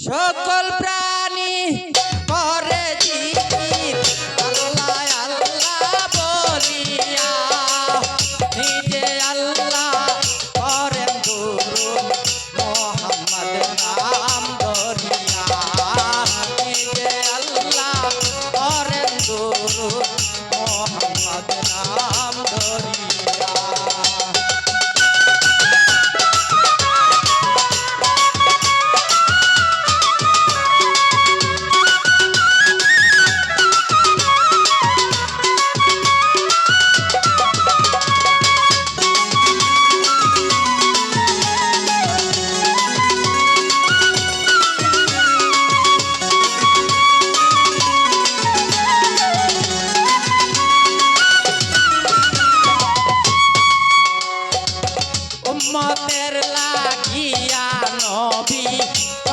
সকল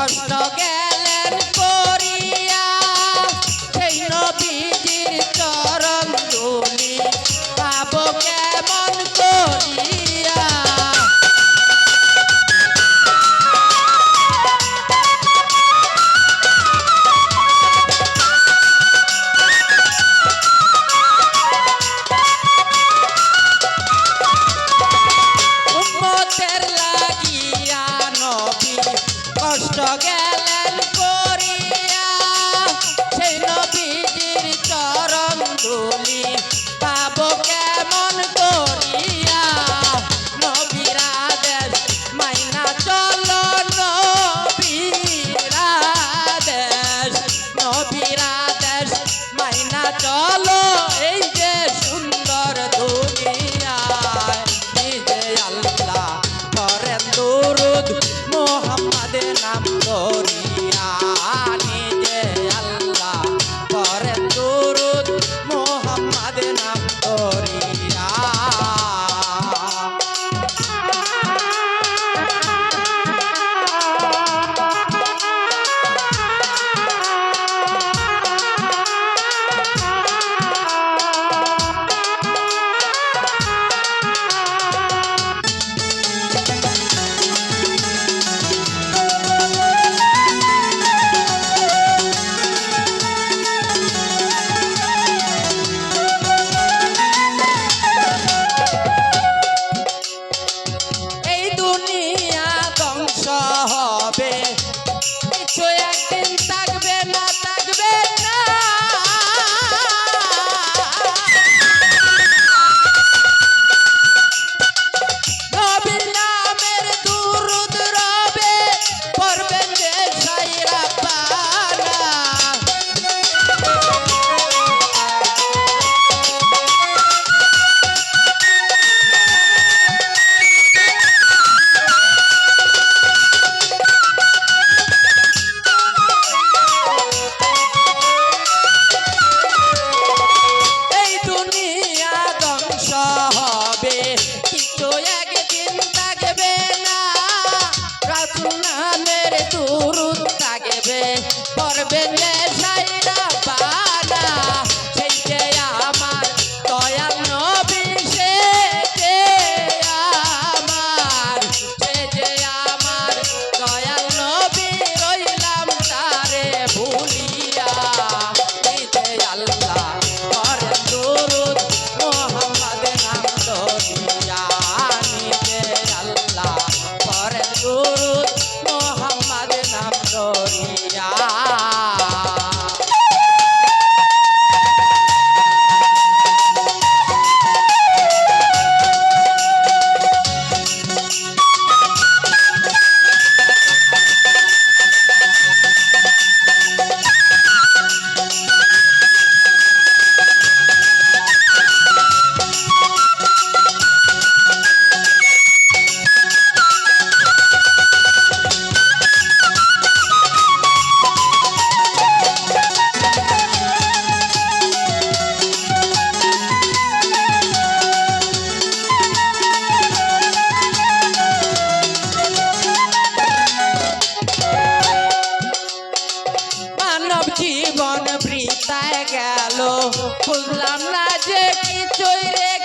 for forget. চলো পড়বেন যে বুঝলাম না যে কিছুই রে